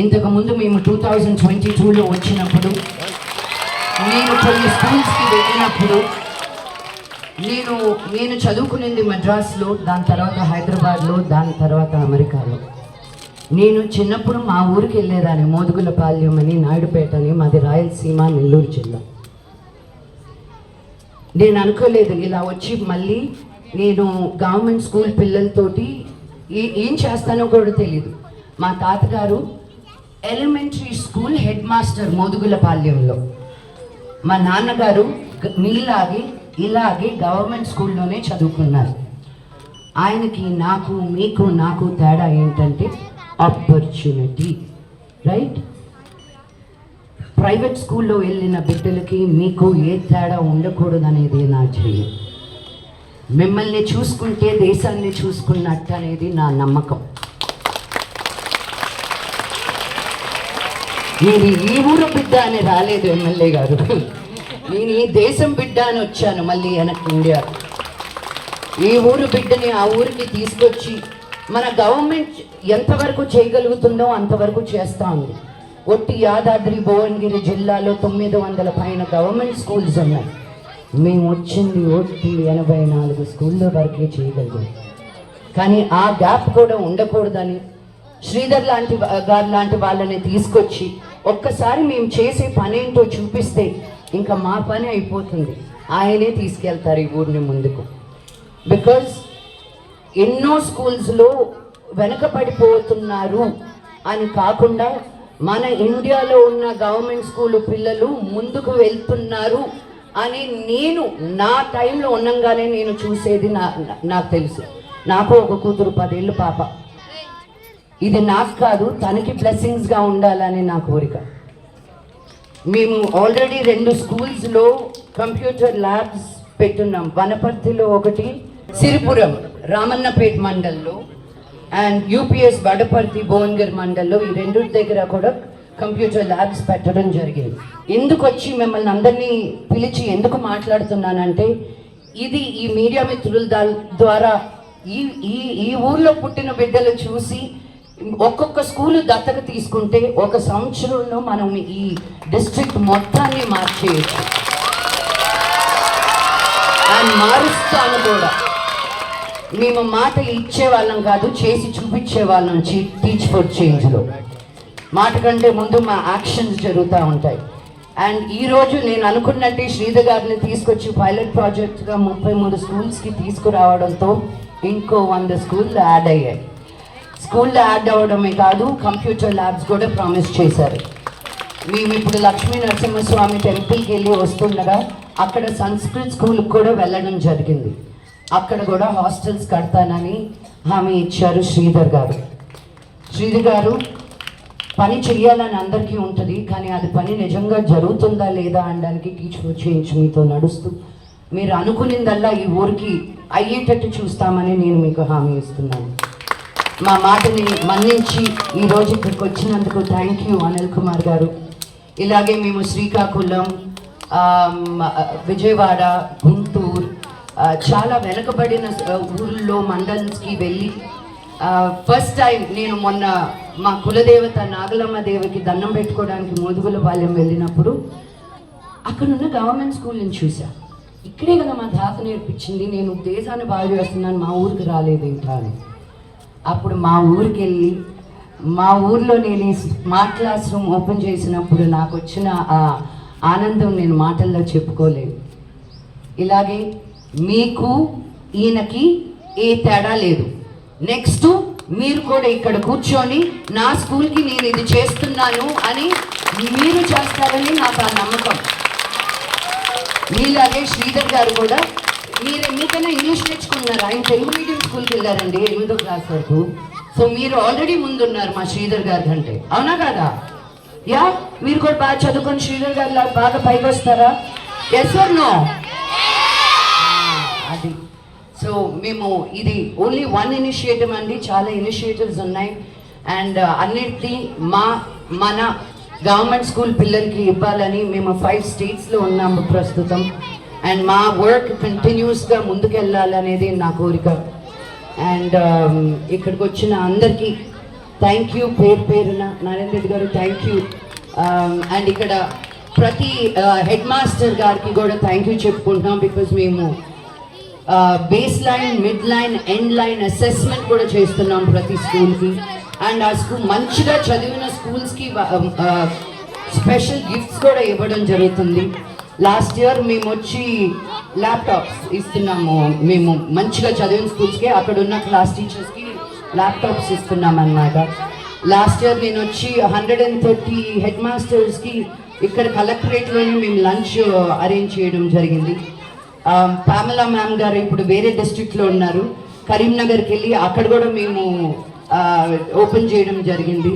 ఇంతకు ముందు మేము టూ థౌజండ్ ట్వంటీ టూలో వచ్చినప్పుడు నేను కొన్ని స్కూల్స్కి వెళ్ళినప్పుడు నేను నేను చదువుకునేది మద్రాస్లో దాని తర్వాత హైదరాబాద్లో దాని తర్వాత అమెరికాలో. నేను చిన్నప్పుడు మా ఊరికి వెళ్ళేదాన్ని మోదుగులపాల్యం అని నాయుడుపేట అని మాది రాయలసీమ నెల్లూరు జిల్లా. నేను అనుకోలేదు ఇలా వచ్చి మళ్ళీ నేను గవర్నమెంట్ స్కూల్ పిల్లలతోటి ఏం చేస్తానో కూడా తెలియదు మా తాతగారు ఎలిమెంటరీ స్కూల్ హెడ్ మాస్టర్ మోదుగులపాల్యంలో మా నాన్నగారు మీలాగే ఇలాగే గవర్నమెంట్ స్కూల్లోనే చదువుకున్నారు. ఆయనకి నాకు మీకు నాకు తేడా ఏంటంటే ఆపర్చునిటీ రైట్ ప్రైవేట్ స్కూల్లో వెళ్ళిన బిడ్డలకి మీకు ఏ తేడా ఉండకూడదు అనేది నా చేయి మిమ్మల్ని చూసుకుంటే దేశాన్ని చూసుకున్నట్టు అనేది నా నమ్మకం. నేను ఈ ఊరు బిడ్డ అని రాలేదు ఎమ్మెల్యే గారు. నేను ఈ దేశం బిడ్డ అని వచ్చాను మళ్ళీ వెనక్కి ఇండియా. ఈ ఊరు బిడ్డని ఆ ఊరికి తీసుకొచ్చి మన గవర్నమెంట్ ఎంతవరకు చేయగలుగుతుందో అంతవరకు చేస్తా ఉంది. ఒట్టి యాదాద్రి భువనగిరి జిల్లాలో తొమ్మిది వందల పైన గవర్నమెంట్ స్కూల్స్ ఉన్నాయి. మేము వచ్చింది ఒట్టి ఎనభై నాలుగు స్కూళ్ళ వరకే చేయగలిగాం. కానీ ఆ గ్యాప్ కూడా ఉండకూడదని శ్రీధర్ లాంటి గారు లాంటి వాళ్ళని తీసుకొచ్చి ఒక్కసారి మేము చేసే పని ఏంటో చూపిస్తే ఇంకా మా పని అయిపోతుంది. ఆయనే తీసుకెళ్తారు ఈ ఊరిని ముందుకు. బికాజ్ ఎన్నో స్కూల్స్లో వెనకబడిపోతున్నారు అని కాకుండా మన ఇండియాలో ఉన్న గవర్నమెంట్ స్కూల్ పిల్లలు ముందుకు వెళ్తున్నారు అని నేను నా టైంలో ఉండంగానే నేను చూసేది నా నా- నాకు తెలుసు. నాకు ఒక కూతురు పదేళ్ళు పాప. ఇది నాకు కాదు తనకి బ్లెస్సింగ్స్గా ఉండాలని నా కోరిక. మేము ఆల్రెడీ రెండు స్కూల్స్లో కంప్యూటర్ ల్యాబ్స్ పెట్టున్నాం. వనపర్తిలో ఒకటి సిరిపురం రామన్నపేట్ మండల్లో అండ్ యూపీఎస్ వడపర్తి భువనగిరి మండల్లో ఈ రెండు దగ్గర కూడా కంప్యూటర్ ల్యాబ్స్ పెట్టడం జరిగింది. ఎందుకు వచ్చి మిమ్మల్ని అందరినీ పిలిచి ఎందుకు మాట్లాడుతున్నానంటే ఇది ఈ మీడియా మిత్రుల ద్వారా ఈ ఈ ఈ ఊర్లో పుట్టిన బిడ్డలు చూసి ఒక్కొక్క స్కూల్ దత్తత తీసుకుంటే ఒక సంవత్సరంలో మనం ఈ డిస్ట్రిక్ట్ మొత్తాన్ని మార్చేయచ్చు. అండ్ మారుస్తాను కూడా. మేము మాటలు ఇచ్చే వాళ్ళం కాదు చేసి చూపించేవాళ్ళం టీచ్ ఫర్ చేంజ్లో మాట కంటే ముందు మా యాక్షన్స్ జరుగుతూ ఉంటాయి. అండ్ ఈ రోజు నేను అనుకున్నట్టే శ్రీధర్ గారిని తీసుకొచ్చి పైలట్ ప్రాజెక్ట్గా ముప్పై మూడు స్కూల్స్కి తీసుకురావడంతో ఇంకో వంద స్కూల్ యాడ్ అయ్యాయి. స్కూల్లో యాడ్ అవ్వడమే కాదు కంప్యూటర్ ల్యాబ్స్ కూడా ప్రామిస్ చేశారు. మేము ఇప్పుడు లక్ష్మీ నరసింహస్వామి టెంపుల్కి వెళ్ళి వస్తుండగా అక్కడ సంస్కృత్ స్కూల్కి కూడా వెళ్ళడం జరిగింది. అక్కడ కూడా హాస్టల్స్ కడతానని హామీ ఇచ్చారు శ్రీధర్ గారు. శ్రీధర్ గారు పని చెయ్యాలని అందరికీ ఉంటుంది కానీ అది పని నిజంగా జరుగుతుందా లేదా అనడానికి టీచర్ చేయించి మీతో నడుస్తూ మీరు అనుకునిందల్లా ఈ ఊరికి అయ్యేటట్టు చూస్తామని నేను మీకు హామీ ఇస్తున్నాను. మా మాటని మన్నించి ఈ రోజు ఇక్కడికి వచ్చినందుకు థ్యాంక్ యూ అనిల్ కుమార్ గారు. ఇలాగే మేము శ్రీకాకుళం విజయవాడ గుంటూరు చాలా వెనకబడిన ఊళ్ళో మండల్స్కి వెళ్ళి ఫస్ట్ టైం నేను మొన్న మా కులదేవత నాగలమ్మ దేవికి దండం పెట్టుకోవడానికి మోదుగుల బాల్యం వెళ్ళినప్పుడు అక్కడ ఉన్న గవర్నమెంట్ స్కూల్ని చూసా ఇక్కడే కదా మా తాత నేర్పించింది నేను దేశాన్ని బాగా చేస్తున్నాను మా ఊరికి రాలేదు ఇంకా అని. అప్పుడు మా ఊరికి వెళ్ళి మా ఊర్లో నేను ఈ స్మార్ట్ క్లాస్ రూమ్ ఓపెన్ చేసినప్పుడు నాకు వచ్చిన ఆ ఆనందం నేను మాటల్లో చెప్పుకోలేను ఇలాగే మీకు ఈయనకి ఏ తేడా లేదు. నెక్స్ట్ మీరు కూడా ఇక్కడ కూర్చొని నా స్కూల్కి నేను ఇది చేస్తున్నాను అని మీరు చేస్తారని నాకు ఆ నమ్మకం. మీలాగే శ్రీధర్ గారు కూడా మీరు ఎందుకైనా ఇంగ్లీష్ నేర్చుకున్నారు? ఆయన తెలుగు మీడియం స్కూల్కి వెళ్ళారండి ఎనిమిదో క్లాస్ వరకు. సో మీరు ఆల్రెడీ ముందున్నారు మా శ్రీధర్ గారి కంటే. అవునా కదా? యా? మీరు కూడా బాగా చదువుకొని శ్రీధర్ గారి లాగా బాగా పైకి వస్తారా? ఎస్ ఆర్ నో అది. సో మేము ఇది ఓన్లీ వన్ ఇనిషియేటివ్ అండి. చాలా ఇనిషియేటివ్స్ ఉన్నాయి. అండ్ uh, అన్నిటినీ మా మన గవర్నమెంట్ స్కూల్ పిల్లలకి ఇవ్వాలని మేము ఫైవ్ స్టేట్స్లో ఉన్నాము ప్రస్తుతం. అండ్ మా వర్క్ కంటిన్యూస్గా ముందుకెళ్ళాలనేది నా కోరిక. అండ్ um, ఇక్కడికి వచ్చిన అందరికీ థ్యాంక్ యూ పేరు పేరున నరేంద్ర రెడ్డి గారు థ్యాంక్ యూ అండ్ ఇక్కడ ప్రతి uh, హెడ్ మాస్టర్ గారికి కూడా థ్యాంక్ యూ చెప్పుకుంటున్నాం బికాజ్ మేము base line mid line end line assessment కూడా చేస్తున్నాం ప్రతి స్కూల్కి. అండ్ ఆ స్కూల్ మంచిగా చదివిన స్కూల్స్కి స్పెషల్ గిఫ్ట్స్ కూడా ఇవ్వడం జరుగుతుంది. లాస్ట్ ఇయర్ మేము వచ్చి ల్యాప్టాప్స్ ఇస్తున్నాము. మేము మంచిగా చదివిన స్కూల్స్కి అక్కడ ఉన్న క్లాస్ టీచర్స్కి ల్యాప్టాప్స్ ఇస్తున్నాం అన్నమాట లాస్ట్ ఇయర్ నేను వచ్చి హండ్రెడ్ అండ్ థర్టీ హెడ్ మాస్టర్స్కి ఇక్కడ కలెక్టరేట్లోనే మేము లంచ్ అరేంజ్ చేయడం జరిగింది. Um, పామలా మ్యామ్ గారు ఇప్పుడు వేరే డిస్ట్రిక్ట్లో ఉన్నారు. కరీంనగర్కి వెళ్ళి అక్కడ కూడా మేము uh, ఓపెన్ చేయడం జరిగింది.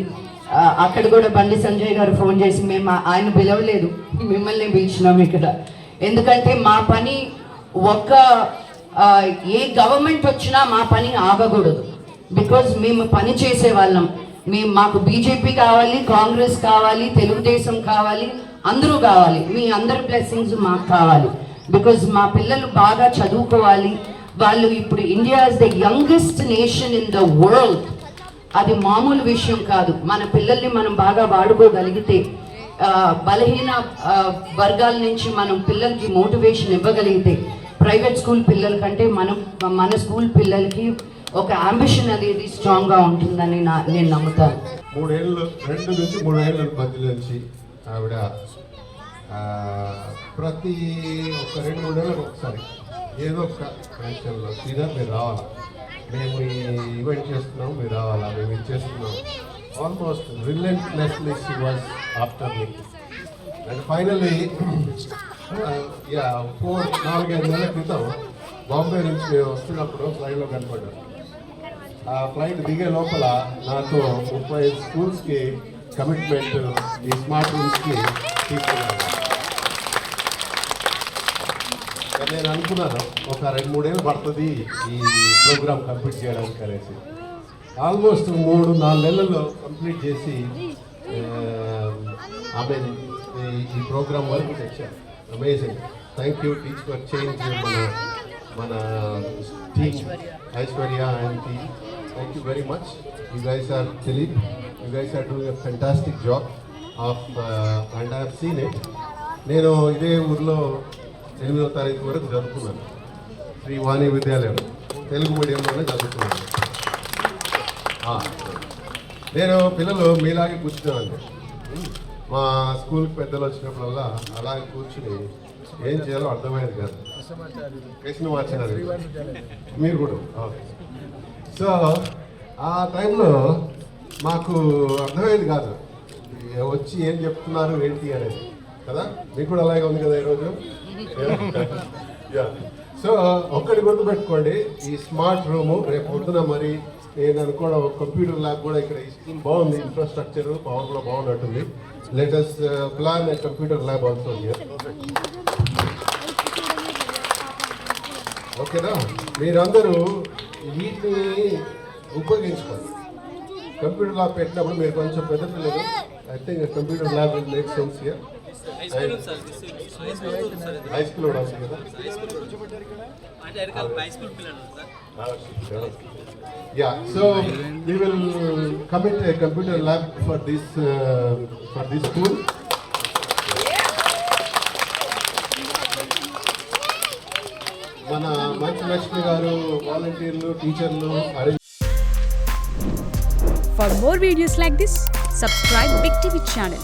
అక్కడ కూడా బండి సంజయ్ గారు ఫోన్ చేసి మేము ఆయన పిలవలేదు. మిమ్మల్ని పిలిచినాం ఇక్కడ. ఎందుకంటే మా పని ఒక్క ఏ గవర్నమెంట్ వచ్చినా మా పని ఆగకూడదు. బికాజ్ మేము పని చేసే వాళ్ళం మేము మాకు బీజేపీ కావాలి కాంగ్రెస్ కావాలి తెలుగుదేశం కావాలి అందరూ కావాలి. మీ అందరి బ్లెస్సింగ్స్ మాకు కావాలి. బికాజ్ మా పిల్లలు బాగా చదువుకోవాలి. వాళ్ళు ఇప్పుడు India is the youngest nation in the world అది మామూలు విషయం కాదు. మన పిల్లల్ని మనం బాగా వాడుకోగలిగితే బలహీన వర్గాల నుంచి మనం పిల్లలకి మోటివేషన్ ఇవ్వగలిగితే ప్రైవేట్ స్కూల్ పిల్లల కంటే మనం మన స్కూల్ పిల్లలకి ఒక అంబిషన్ అనేది స్ట్రాంగ్గా ఉంటుందని నా నేను నమ్ముతాను. మూడేళ్ళు రెండు నుంచి మూడేళ్ళ మధ్యలో నుంచి ఆవిడ ప్రతి ఒక రెండు మూడేళ్ళకి ఒకసారి ఏదో ఒక ఫంక్షన్లో సీదా మీరు రావాలి? మేము ఈ ఈవెంట్ చేస్తున్నాం మీరు రావాలా? మేము ఇది చేస్తున్నాం. Almost relentlessly she was after me and finally yeah four నాలుగైదు నెలల క్రితం బాంబే నుంచి మేము వస్తున్నప్పుడు ఫ్లైట్లో కనపడ్డాం. ఆ ఫ్లైట్ దిగే లోపల నాకు ముప్పై స్కూల్స్కి కమిట్మెంట్ ఈ స్మార్ట్ రూమ్స్కి తీసుకున్నాను. నేను అనుకున్నాను. ఒక రెండు మూడేళ్ళు పడుతుంది ఈ ప్రోగ్రామ్ కంప్లీట్ చేయడానికి అనేసి. ఆల్మోస్ట్ మూడు నాలుగు నెలల్లో కంప్లీట్ చేసి ఆమె ఈ- ప్రోగ్రామ్ వరకు తెచ్చారు. Amazing thank you teach for change మన మన team Aishwarya and team thank you very much you guys are Dilip you guys are doing a fantastic job off and I mean it నేను ఇదే ఊర్లో ఎనిమిదో తారీఖు వరకు జరుపుకున్నాను శ్రీ వాణి విద్యాలయం తెలుగు మీడియంలోనే చదువుకున్నాను నేను పిల్లలు మీలాగే కూర్చున్నాను మా స్కూల్కి పెద్దలు వచ్చినప్పుడల్లా అలాగే కూర్చుని ఏం చేయాలో అర్థమయ్యేది కాదు. కృష్ణమాచార్య మీరు కూడా. సో ఆ టైంలో మాకు అర్థమయ్యేది కాదు. వచ్చి ఏం చెప్తున్నారు ఏంటి అనేది. కదా? మీకు కూడా అలాగే ఉంది కదా ఈరోజు? యా సో uh, ఒక్కటి గుర్తుపెట్టుకోండి ఈ స్మార్ట్ రూము రేపు పొద్దున మరి నేను అనుకోవడం కంప్యూటర్ ల్యాబ్ కూడా ఇక్కడ ఈ బాగుంది ఇన్ఫ్రాస్ట్రక్చర్ పవర్ కూడా బాగున్నట్టుంది. Latest plan computer lab also ఓకేనా మీరందరూ వీటిని ఉపయోగించుకోండి. కంప్యూటర్ ల్యాబ్ పెట్టినప్పుడు మీరు కొంచెం పెద్ద పిల్లలు. I think computer lab will make sense high school కూడా వస్తుంది కదా అంటే ఎరకాల హై స్కూల్ పిల్లలు sir Yeah, so we will commit a computer lab for this, uh, for this school. మన మంచు లక్ష్మి గారు వాలంటీర్లు టీచర్లు arrange For more videos like this, subscribe Big TV channel